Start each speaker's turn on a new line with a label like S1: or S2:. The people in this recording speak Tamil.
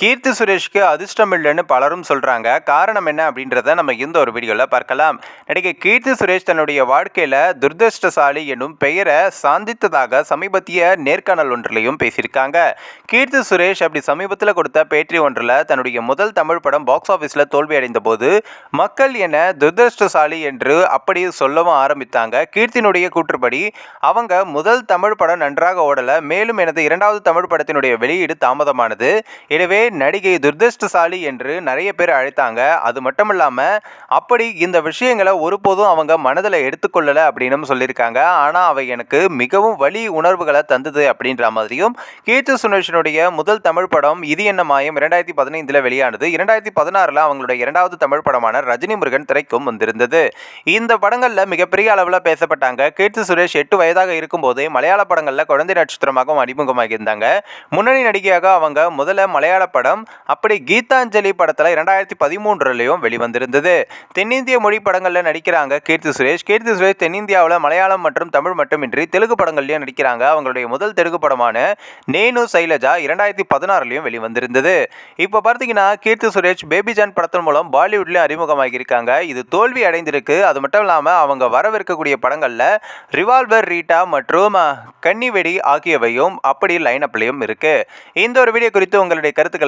S1: கீர்த்தி சுரேஷ்க்கு அதிர்ஷ்டம் இல்லைன்னு பலரும் சொல்கிறாங்க காரணம் என்ன அப்படின்றத நம்ம இந்த ஒரு வீடியோவில் பார்க்கலாம். நடிகை கீர்த்தி சுரேஷ் தன்னுடைய வாழ்க்கையில் துர்தஷ்டசாலி என்னும் பெயரை சாந்தித்ததாக சமீபத்திய நேர்காணல் ஒன்றிலையும் பேசியிருக்காங்க. கீர்த்தி சுரேஷ் அப்படி சமீபத்தில் கொடுத்த பேட்டி ஒன்றில் தன்னுடைய முதல் தமிழ் படம் பாக்ஸ் ஆஃபீஸில் தோல்வி அடைந்த போது மக்கள் என துர்தஷ்டசாலி என்று அப்படி சொல்லவும் ஆரம்பித்தாங்க. கீர்த்தினுடைய கூற்றுப்படி அவங்க முதல் தமிழ் படம் நன்றாக ஓடலை மேலும் எனது இரண்டாவது தமிழ் படத்தினுடைய வெளியீடு தாமதமானது. எனவே நடிகை துர்திருஷ்டசாலி என்று நிறைய பேர் அழைத்தாங்க. அது மட்டும் இல்லாமல் அப்படி இந்த விஷயங்களை ஒருபோதும் அவங்க மனதில் எடுத்துக்கொள்ளலை அப்படின்னு சொல்லியிருக்காங்க. ஆனால் அவை எனக்கு மிகவும் வலி உணர்வுகளை தந்தது அப்படின்ற மாதிரியும் கீர்த்தி சுனேஷனுடைய முதல் தமிழ் படம் இது என்ன மாயம் இரண்டாயிரத்தி பதினைந்தில் வெளியானது. இரண்டாயிரத்தி பதினாறில் அவங்களுடைய இரண்டாவது தமிழ் படமான ரஜினி முருகன் திரைக்கும் வந்திருந்தது. இந்த படங்களில் மிகப்பெரிய அளவில் பேசப்பட்டாங்க. கீர்த்தி சுரேஷ் எட்டு வயதாக இருக்கும்போதே மலையாள படங்களில் குழந்தை நட்சத்திரமாகவும் அறிமுகமாகியிருந்தாங்க. முன்னணி நடிகையாக அவங்க முதல்ல மலையாள படம். அப்படி கீதாஞ்சலி படத்தில் இரண்டாயிரத்தி பதிமூன்றுலையும் வெளிவந்திருந்தது. தென்னிந்திய மொழி படங்களில் நடிக்கிறாங்க கீர்த்தி சுரேஷ். கீர்த்தி சுரேஷ் தென்னிந்தியாவில் மலையாளம் மற்றும் தமிழ் மட்டுமின்றி தெலுங்கு படங்கள்லையும் நடிக்கிறாங்க. அவங்களுடைய முதல் தெலுங்கு படமான நேனு சைலஜா இரண்டாயிரத்தி பதினாறுலையும் வெளிவந்திருந்தது. இப்போ பார்த்தீங்கன்னா கீர்த்தி சுரேஷ் பேபி ஜான் படத்தின் மூலம் பாலிவுட்லேயும் அறிமுகமாகியிருக்காங்க. இது தோல்வி அடைந்திருக்கு. அது மட்டும் இல்லாமல் அவங்க வரவிருக்கக்கூடிய படங்களில் ரிவால்வர் ரீட்டா மற்றும் கன்னிவெடி ஆகியவையும் அப்படி லைன் அப்லையும் இருக்கு. இந்த ஒரு வீடியோ குறித்து உங்களுடைய கருத்துக்களை